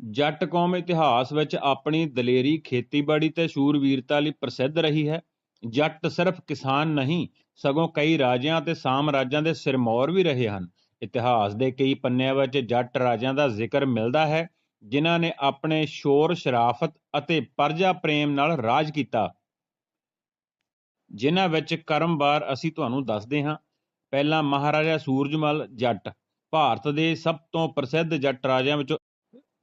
ਜੱਟ ਕੌਮ ਇਤਿਹਾਸ ਵਿੱਚ ਆਪਣੀ ਦਲੇਰੀ ਖੇਤੀਬਾੜੀ ਤੇ ਸ਼ੂਰਵੀਰਤਾ ਲਈ ਪ੍ਰਸਿੱਧ ਰਹੀ ਹੈ। ਜੱਟ ਸਿਰਫ ਕਿਸਾਨ ਨਹੀਂ, ਸਗੋਂ ਕਈ ਰਾਜਿਆਂ ਤੇ ਸਾਮਰਾਜਾਂ ਦੇ ਸਿਰਮੌਰ ਵੀ ਰਹੇ ਹਨ। ਇਤਿਹਾਸ ਦੇ ਕਈ ਪੰਨਿਆਂ ਵਿੱਚ ਜੱਟ ਰਾਜਿਆਂ ਦਾ ਜ਼ਿਕਰ ਮਿਲਦਾ ਹੈ, ਜਿਨ੍ਹਾਂ ਨੇ ਆਪਣੇ ਸ਼ੋਰ, ਸ਼ਰਾਫਤ ਅਤੇ ਪਰਜਾ ਪ੍ਰੇਮ ਨਾਲ ਰਾਜ ਕੀਤਾ। ਜਿਨ੍ਹਾਂ ਵਿੱਚ ਕਰਮਵਾਰ ਅਸੀਂ ਤੁਹਾਨੂੰ ਦੱਸਦੇ ਹਾਂ। ਪਹਿਲਾ ਮਹਾਰਾਜਾ ਸੂਰਜਮਲ ਜੱਟ, ਭਾਰਤ ਦੇ ਸਭ ਤੋਂ ਪ੍ਰਸਿੱਧ ਜੱਟ ਰਾਜਿਆਂ ਵਿੱਚੋਂ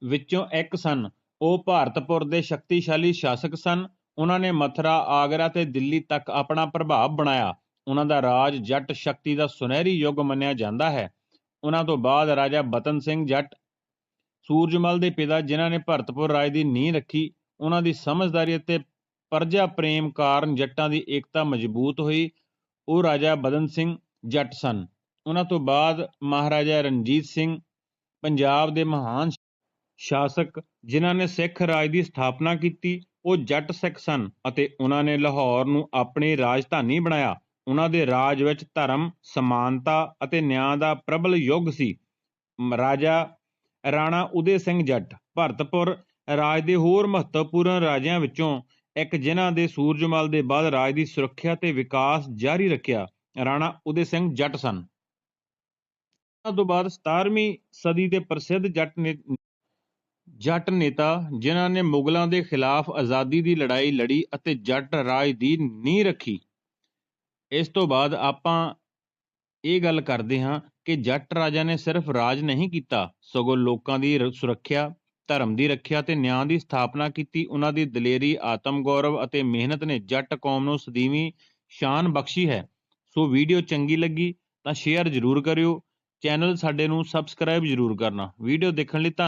ਵਿੱਚੋਂ ਇੱਕ ਸਨ। ਉਹ ਭਾਰਤਪੁਰ ਦੇ ਸ਼ਕਤੀਸ਼ਾਲੀ ਸ਼ਾਸਕ ਸਨ। ਉਹਨਾਂ ਨੇ ਮਥੁਰਾ, ਆਗਰਾ ਤੇ ਦਿੱਲੀ ਤੱਕ ਆਪਣਾ ਪ੍ਰਭਾਵ ਬਣਾਇਆ। ਉਹਨਾਂ ਦਾ ਰਾਜ ਜੱਟ ਸ਼ਕਤੀ ਦਾ ਸੁਨਹਿਰੀ ਯੁੱਗ ਮੰਨਿਆ ਜਾਂਦਾ ਹੈ। ਉਹਨਾਂ ਤੋਂ ਬਾਅਦ ਰਾਜਾ ਬਤਨ ਸਿੰਘ ਜੱਟ ਸੂਰਜਮਲ ਦੇ ਪਿਤਾ, ਜਿਨ੍ਹਾਂ ਨੇ ਭਰਤਪੁਰ ਰਾਜ ਦੀ ਨੀਂਹ ਰੱਖੀ, ਉਹਨਾਂ ਦੀ ਸਮਝਦਾਰੀ ਅਤੇ ਪਰਜਾ ਪ੍ਰੇਮ ਕਾਰਨ ਜੱਟਾਂ ਦੀ ਏਕਤਾ ਮਜ਼ਬੂਤ ਹੋਈ। ਉਹ ਰਾਜਾ ਬਦਨ ਸਿੰਘ ਜੱਟ ਸਨ। ਉਹਨਾਂ ਤੋਂ ਬਾਅਦ ਮਹਾਰਾਜਾ ਰਣਜੀਤ ਸਿੰਘ, ਪੰਜਾਬ ਦੇ ਮਹਾਨ ਸ਼ਾਸਕ ਜਿਨ੍ਹਾਂ ਨੇ ਸਿੱਖ ਰਾਜ ਦੀ ਸਥਾਪਨਾ ਕੀਤੀ, ਉਹ ਜੱਟ ਸਿੱਖ ਸਨ ਅਤੇ ਉਹਨਾਂ ਨੇ ਲਾਹੌਰ ਨੂੰ ਆਪਣੀ ਰਾਜਧਾਨੀ ਬਣਾਇਆ। ਉਹਨਾਂ ਦੇ ਰਾਜ ਵਿੱਚ ਧਰਮ, ਸਮਾਨਤਾ ਅਤੇ ਨਿਆਂ ਦਾ ਪ੍ਰਬਲ ਯੁੱਗ ਸੀ। ਰਾਜਾ ਰਾਣਾ ਉਦੇ ਸਿੰਘ ਜੱਟ ਭਰਤਪੁਰ ਰਾਜ ਦੇ ਹੋਰ ਮਹੱਤਵਪੂਰਨ ਰਾਜਿਆਂ ਵਿੱਚੋਂ ਇੱਕ ਜਿਨ੍ਹਾਂ ਦੇ ਸੂਰਜਮਲ ਦੇ ਬਾਅਦ ਰਾਜ ਦੀ ਸੁਰੱਖਿਆ ਤੇ ਵਿਕਾਸ ਜਾਰੀ ਰੱਖਿਆ, ਰਾਣਾ ਉਦੇ ਸਿੰਘ ਜੱਟ ਸਨ। ਉਹਨਾਂ ਤੋਂ ਬਾਅਦ 17ਵੀਂ ਸਦੀ ਦੇ ਪ੍ਰਸਿੱਧ ਜੱਟ ਨੇ ਜੱਟ ਨੇਤਾ ਜਿਨ੍ਹਾਂ ਨੇ ਮੁਗਲਾਂ ਦੇ ਖਿਲਾਫ ਆਜ਼ਾਦੀ ਦੀ ਲੜਾਈ ਲੜੀ ਅਤੇ ਜੱਟ ਰਾਜ ਦੀ ਨੀਂਹ ਰੱਖੀ। ਇਸ ਤੋਂ ਬਾਅਦ ਆਪਾਂ ਇਹ ਗੱਲ ਕਰਦੇ ਹਾਂ ਕਿ ਜੱਟ ਰਾਜਾ ਨੇ ਸਿਰਫ ਰਾਜ ਨਹੀਂ ਕੀਤਾ, ਸਗੋਂ ਲੋਕਾਂ ਦੀ ਰ- ਸੁਰੱਖਿਆ, ਧਰਮ ਦੀ ਰੱਖਿਆ ਤੇ ਨਿਆਂ ਦੀ ਸਥਾਪਨਾ ਕੀਤੀ। ਉਹਨਾਂ ਦੀ ਦਲੇਰੀ, ਆਤਮ ਗੌਰਵ ਅਤੇ ਮਿਹਨਤ ਨੇ ਜੱਟ ਕੌਮ ਨੂੰ ਸਦੀਵੀ ਸ਼ਾਨ ਬਖਸ਼ੀ ਹੈ। ਸੋ ਵੀਡੀਓ ਚੰਗੀ ਲੱਗੀ ਤਾਂ ਸ਼ੇਅਰ ਜ਼ਰੂਰ ਕਰਿਓ। ਚੈਨਲ ਸਾਡੇ ਨੂੰ ਸਬਸਕ੍ਰਾਈਬ ਜ਼ਰੂਰ ਕਰਨਾ। ਵੀਡੀਓ ਦੇਖਣ ਲਈ ਧੰਨ